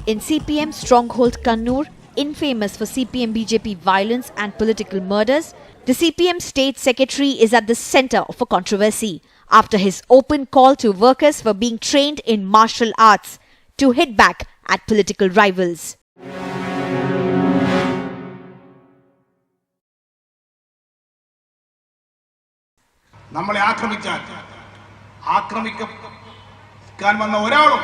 In CPM stronghold Kannur, infamous for CPM BJP violence and political murders, the CPM state secretary is at the center of a controversy after his open call to workers for being trained in martial arts to hit back at political rivals. നമ്മളെ ആക്രമിച്ചാൽ ആക്രമിക്കാൻ വന്ന ഒരാളും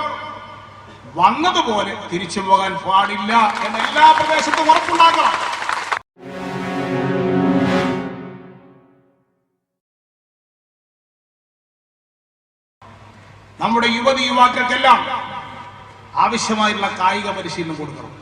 വന്നതുപോലെ തിരിച്ചു പോകാൻ പാടില്ല എന്ന എല്ലാ പ്രദേശത്തും ഉറപ്പുണ്ടാക്കണം. നമ്മുടെ യുവതി യുവാക്കൾക്കെല്ലാം ആവശ്യമായിട്ടുള്ള കായിക പരിശീലനം കൊടുക്കണം.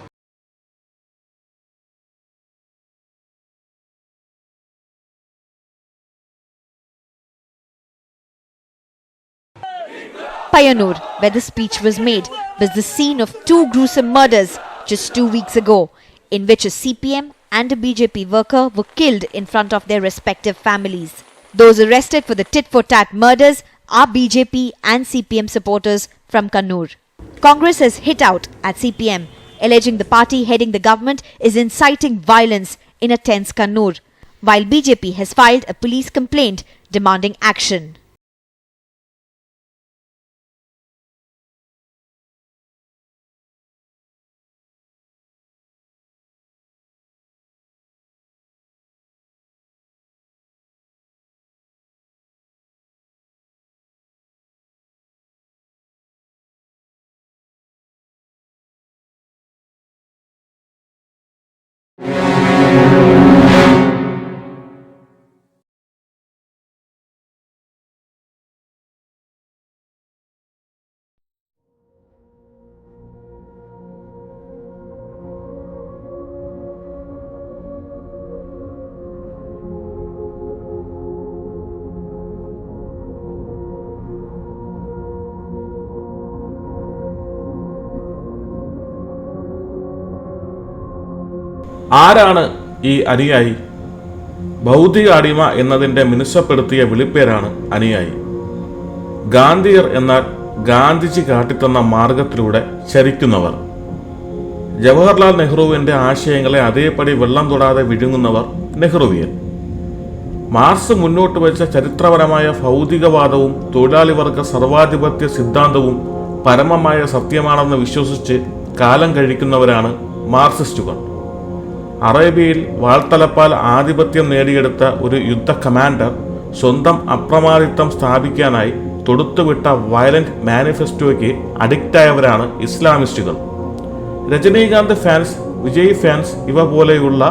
Payanur, where the speech was made, was the scene of two gruesome murders just two weeks ago, in which a CPM and a BJP worker were killed in front of their respective families. Those arrested for the tit for tat murders are BJP and CPM supporters from Kannur. Congress has hit out at CPM, alleging the party heading the government is inciting violence in a tense Kannur, while BJP has filed a police complaint demanding action. ആരാണ് ഈ അനുയായി? ഭൗതിക അടിമ എന്നതിന്റെ മിനുസപ്പെടുത്തിയ വിളിപ്പേരാണ് അനുയായി. ഗാന്ധിയർ എന്നാൽ ഗാന്ധിജി കാട്ടിത്തന്ന മാർഗത്തിലൂടെ ചരിക്കുന്നവർ. ജവഹർലാൽ നെഹ്റുവിന്റെ ആശയങ്ങളെ അതേപടി വെള്ളം തൊടാതെ വിഴുങ്ങുന്നവർ നെഹ്റുവിയൻ. മാർസ് മുന്നോട്ട് വെച്ച ചരിത്രപരമായ ഭൗതികവാദവും തൊഴിലാളി വർഗ സർവാധിപത്യ സിദ്ധാന്തവും പരമമായ സത്യമാണെന്ന് വിശ്വസിച്ച് കാലം കഴിക്കുന്നവരാണ് മാർക്സിസ്റ്റുകൾ. അറേബ്യയിൽ വാൾത്തലപ്പാൽ ആധിപത്യം നേടിയെടുത്ത ഒരു യുദ്ധ കമാൻഡർ സ്വന്തം അപ്രമാദിത്വം സ്ഥാപിക്കാനായി തൊടുത്തുവിട്ട വയലന്റ് മാനിഫെസ്റ്റോയ്ക്ക് അഡിക്റ്റായവരാണ് ഇസ്ലാമിസ്റ്റുകൾ. രജനീകാന്ത് ഫാൻസ് വിജയ് ഫാൻസ് ഇവ പോലെയുള്ള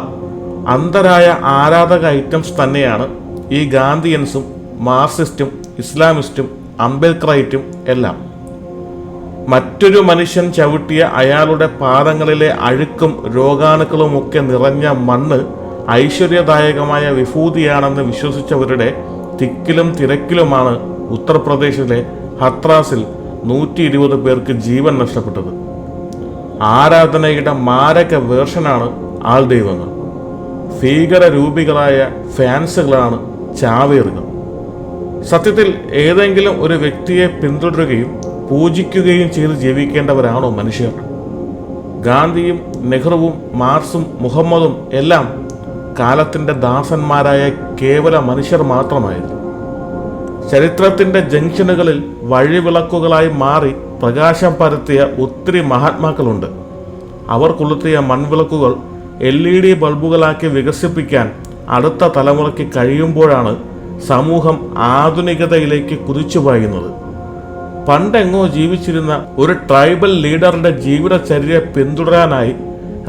അന്തരായ ആരാധക ഐറ്റംസ് തന്നെയാണ് ഈ ഗാന്ധിയൻസും മാർസിസ്റ്റും ഇസ്ലാമിസ്റ്റും അംബേദ്കറൈറ്റും എല്ലാം. മറ്റൊരു മനുഷ്യൻ ചവിട്ടിയ അയാളുടെ പാദങ്ങളിലെ അഴുക്കും രോഗാണുക്കളുമൊക്കെ നിറഞ്ഞ മണ്ണ് ഐശ്വര്യദായകമായ വിഭൂതിയാണെന്ന് വിശ്വസിച്ചവരുടെ തിക്കിലും തിരക്കിലുമാണ് ഉത്തർപ്രദേശിലെ ഹത്രാസിൽ നൂറ്റി ഇരുപത് പേർക്ക് ജീവൻ നഷ്ടപ്പെട്ടത്. ആരാധനയുടെ മാരക വേർഷനാണ് ആൾ ദൈവങ്ങൾ. ഭീകരരൂപികളായ ഫാൻസുകളാണ് ചാവേറുകൾ. സത്യത്തിൽ ഏതെങ്കിലും ഒരു വ്യക്തിയെ പിന്തുടരുകയും പൂജിക്കുകയും ചെയ്ത് ജീവിക്കേണ്ടവരാണോ മനുഷ്യർ? ഗാന്ധിയും നെഹ്റുവും മാർസും മുഹമ്മദും എല്ലാം കാലത്തിന്റെ ദാസന്മാരായ കേവല മനുഷ്യർ മാത്രമായിരുന്നു. ചരിത്രത്തിന്റെ ജംഗ്ഷനുകളിൽ വഴിവിളക്കുകളായി മാറി പ്രകാശം പരത്തിയ ഒത്തിരി മഹാത്മാക്കളുണ്ട്. അവർ കൊളുത്തിയ മൺവിളക്കുകൾ എൽ ഇ ഡി ബൾബുകളാക്കി വികസിപ്പിക്കാൻ അടുത്ത തലമുറയ്ക്ക് കഴിയുമ്പോഴാണ് സമൂഹം ആധുനികതയിലേക്ക് കുതിച്ചു കുതിച്ചുപായുന്നത് പണ്ടെങ്ങോ ജീവിച്ചിരുന്ന ഒരു ട്രൈബൽ ലീഡറുടെ ജീവിതചര്യ പിന്തുടരാനായി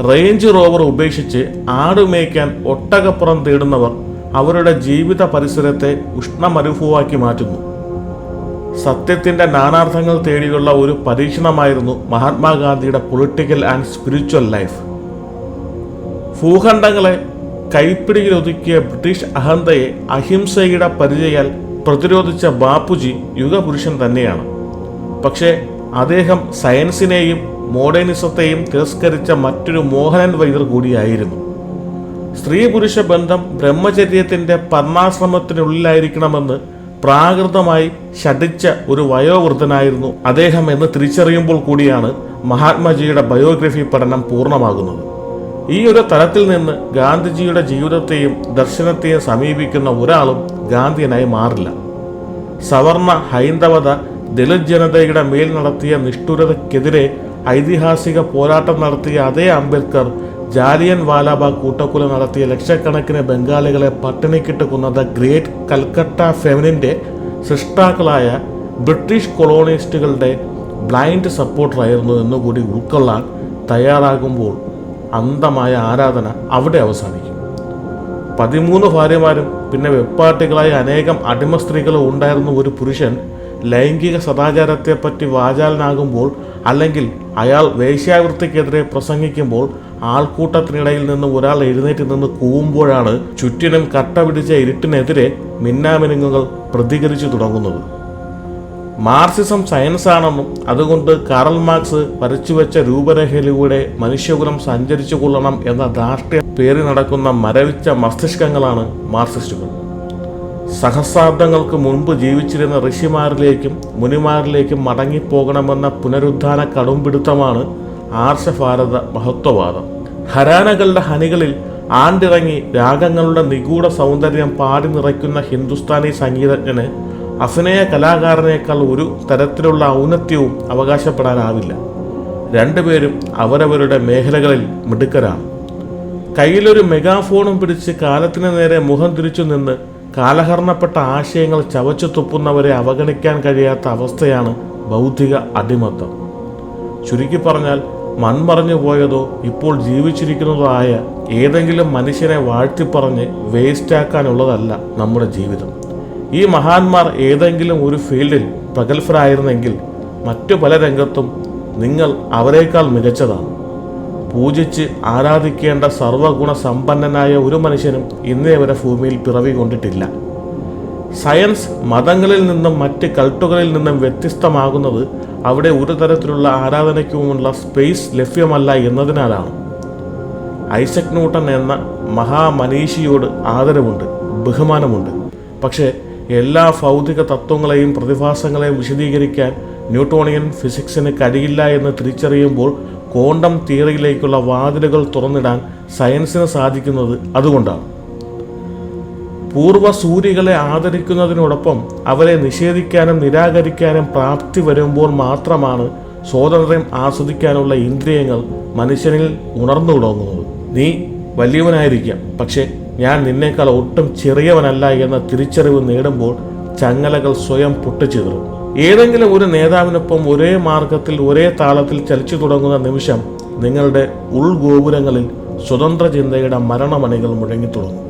റേഞ്ച് റോവർ ഉപേക്ഷിച്ച് ആടുമേയ്ക്കാൻ ഒട്ടകപ്പുറം തേടുന്നവർ അവരുടെ ജീവിത പരിസരത്തെ ഉഷ്ണമരുഭൂവാക്കി മാറ്റുന്നു. സത്യത്തിന്റെ നാനാർത്ഥങ്ങൾ തേടിയുള്ള ഒരു പരീക്ഷണമായിരുന്നു മഹാത്മാഗാന്ധിയുടെ പൊളിറ്റിക്കൽ ആൻഡ് സ്പിരിച്വൽ ലൈഫ്. ഭൂഖണ്ഡങ്ങളെ കൈപ്പിടിയിലൊതുക്കിയ ബ്രിട്ടീഷ് അഹന്തയെ അഹിംസയുടെ പരിചയാൽ പ്രതിരോധിച്ച ബാപ്പുജി യുഗപുരുഷൻ തന്നെയാണ്. പക്ഷേ അദ്ദേഹം സയൻസിനെയും മോഡേണിസത്തെയും തിരസ്കരിച്ച മറ്റൊരു മോഹനൻ വൈദ്യർ കൂടിയായിരുന്നു. സ്ത്രീ പുരുഷ ബന്ധം ബ്രഹ്മചര്യത്തിന്റെ പർണാശ്രമത്തിനുള്ളിലായിരിക്കണമെന്ന് പ്രാകൃതമായി ഷടിച്ച ഒരു വയോവൃദ്ധനായിരുന്നു അദ്ദേഹം എന്ന് തിരിച്ചറിയുമ്പോൾ കൂടിയാണ് മഹാത്മാജിയുടെ ബയോഗ്രഫി പഠനം പൂർണമാകുന്നത്. ഈ ഒരു തലത്തിൽ നിന്ന് ഗാന്ധിജിയുടെ ജീവിതത്തെയും ദർശനത്തെയും സമീപിക്കുന്ന ഒരാളും ഗാന്ധിയനായി മാറില്ല. സവർണ ഹൈന്ദവത ദളിത് ജനതയുടെ മേൽ നടത്തിയ നിഷ്ഠുരതയ്ക്കെതിരെ ഐതിഹാസിക പോരാട്ടം നടത്തിയ അതേ അംബേദ്കർ ജാലിയൻ വാലാബാഗ് കൂട്ടക്കൊല നടത്തിയ ലക്ഷക്കണക്കിന് ബംഗാളികളെ പട്ടിണിക്കിട്ട് കൊന്ന ഗ്രേറ്റ് കൽക്കട്ട ഫെമിനിന്റെ സൃഷ്ടാക്കളായ ബ്രിട്ടീഷ് കൊളോണിസ്റ്റുകളുടെ ബ്ലൈൻഡ് സപ്പോർട്ടറായിരുന്നു എന്നുകൂടി ഉൾക്കൊള്ളാൻ തയ്യാറാകുമ്പോൾ അന്തമായ ആരാധന അവിടെ അവസാനിക്കും. പതിമൂന്ന് ഭാര്യമാരും പിന്നെ വെപ്പാട്ടികളായ അനേകം അടിമ സ്ത്രീകളും ഉണ്ടായിരുന്ന ഒരു പുരുഷൻ ലൈംഗിക സദാചാരത്തെപ്പറ്റി വാചാലനാകുമ്പോൾ അല്ലെങ്കിൽ അയാൾ വേശ്യാവൃത്തിക്കെതിരെ പ്രസംഗിക്കുമ്പോൾ ആൾക്കൂട്ടത്തിനിടയിൽ നിന്ന് ഒരാൾ എഴുന്നേറ്റ് നിന്ന് കൂവുമ്പോഴാണ് ചുറ്റിനും കട്ട പിടിച്ച ഇരുട്ടിനെതിരെ മിന്നാമിനുങ്ങുകൾ പ്രതികരിച്ചു തുടങ്ങുന്നത്. മാർസിസം സയൻസാണെന്നും അതുകൊണ്ട് കാറൽ മാർക്സ് വരച്ചുവെച്ച രൂപരേഖയിലൂടെ മനുഷ്യകുലം സഞ്ചരിച്ചു കൊള്ളണം എന്ന ധാർഷ്ട്യ പേറി നടക്കുന്ന മരവിച്ച മസ്തിഷ്കങ്ങളാണ് മാർക്സിസ്റ്റുകൾ സഹസ്രാബ്ദങ്ങൾക്ക് മുൻപ് ജീവിച്ചിരുന്ന ഋഷിമാരിലേക്കും മുനിമാരിലേക്കും മടങ്ങിപ്പോകണമെന്ന പുനരുദ്ധാന കടുംപിടുത്തമാണ് ആർഷഭാരത മഹത്വവാദം. ഹരാനകളുടെ ഹനികളിൽ ആണ്ടിറങ്ങി രാഗങ്ങളുടെ നിഗൂഢ സൗന്ദര്യം പാടി നിറയ്ക്കുന്ന ഹിന്ദുസ്ഥാനി സംഗീതജ്ഞന് അഭിനയ കലാകാരനേക്കാൾ ഒരു തരത്തിലുള്ള ഔന്നത്യവും അവകാശപ്പെടാനാവില്ല. രണ്ടുപേരും അവരവരുടെ മേഖലകളിൽ മിടുക്കരാണ്. കയ്യിലൊരു മെഗാഫോണും പിടിച്ച് കാലത്തിന് നേരെ മുഖം തിരിച്ചു നിന്ന് കാലഹരണപ്പെട്ട ആശയങ്ങൾ ചവച്ചു തുപ്പുന്നവരെ അവഗണിക്കാൻ കഴിയാത്ത അവസ്ഥയാണ് ബൗദ്ധിക അടിമത്തം. ചുരുക്കി പറഞ്ഞാൽ മൺമറഞ്ഞു പോയതോ ഇപ്പോൾ ജീവിച്ചിരിക്കുന്നതോ ആയ ഏതെങ്കിലും മനുഷ്യനെ വാഴ്ത്തിപ്പറഞ്ഞ് വേസ്റ്റാക്കാനുള്ളതല്ല നമ്മുടെ ജീവിതം. ഈ മഹാന്മാർ ഏതെങ്കിലും ഒരു ഫീൽഡിൽ പ്രഗത്ഭരായിരുന്നെങ്കിൽ മറ്റു പല രംഗത്തും നിങ്ങൾ അവരെക്കാൾ മികച്ചതാണ്. പൂജിച്ച് ആരാധിക്കേണ്ട സർവഗുണ സമ്പന്നനായ ഒരു മനുഷ്യനും ഇന്നേ വരെ ഭൂമിയിൽ പിറവി കൊണ്ടിട്ടില്ല. സയൻസ് മതങ്ങളിൽ നിന്നും മറ്റ് കൾട്ടുകളിൽ നിന്നും വ്യത്യസ്തമാകുന്നത് അവിടെ ഒരു തരത്തിലുള്ള ആരാധനയ്ക്കുമുള്ള സ്പേസ് ലഭ്യമല്ല എന്നതിനാലാണ്. ഐസക് ന്യൂട്ടൺ എന്ന മഹാമനീഷിയോട് ആദരവുണ്ട് ബഹുമാനമുണ്ട്. പക്ഷേ എല്ലാ ഭൗതിക തത്വങ്ങളെയും പ്രതിഭാസങ്ങളെയും വിശദീകരിക്കാൻ ന്യൂട്ടോണിയൻ ഫിസിക്സിന് കഴിയില്ല എന്ന് തിരിച്ചറിയുമ്പോൾ ക്വാണ്ടം തിയറിയിലേക്കുള്ള വാതിലുകൾ തുറന്നിടാൻ സയൻസിന് സാധിക്കുന്നത് അതുകൊണ്ടാണ്. പൂർവ സൂര്യകളെ ആദരിക്കുന്നതിനോടൊപ്പം അവരെ നിഷേധിക്കാനും നിരാകരിക്കാനും പ്രാപ്തി വരുമ്പോൾ മാത്രമാണ് സ്വാതന്ത്ര്യം ആസ്വദിക്കാനുള്ള ഇന്ദ്രിയങ്ങൾ മനുഷ്യനിൽ ഉണർന്നു തുടങ്ങുന്നത്. നീ വലിയവനായിരിക്കാം പക്ഷേ ഞാൻ നിന്നേക്കാൾ ഒട്ടും ചെറിയവനല്ല എന്ന തിരിച്ചറിവ് നേടുമ്പോൾ ചങ്ങലകൾ സ്വയം പൊട്ടിച്ചിതറും. ഏതെങ്കിലും ഒരു നേതാവിനൊപ്പം ഒരേ മാർഗത്തിൽ ഒരേ താളത്തിൽ ചലിച്ചു തുടങ്ങുന്ന നിമിഷം നിങ്ങളുടെ ഉൾഗോപുരങ്ങളിൽ സ്വതന്ത്ര ചിന്തയുടെ മരണമണികൾ മുഴങ്ങിത്തുടങ്ങും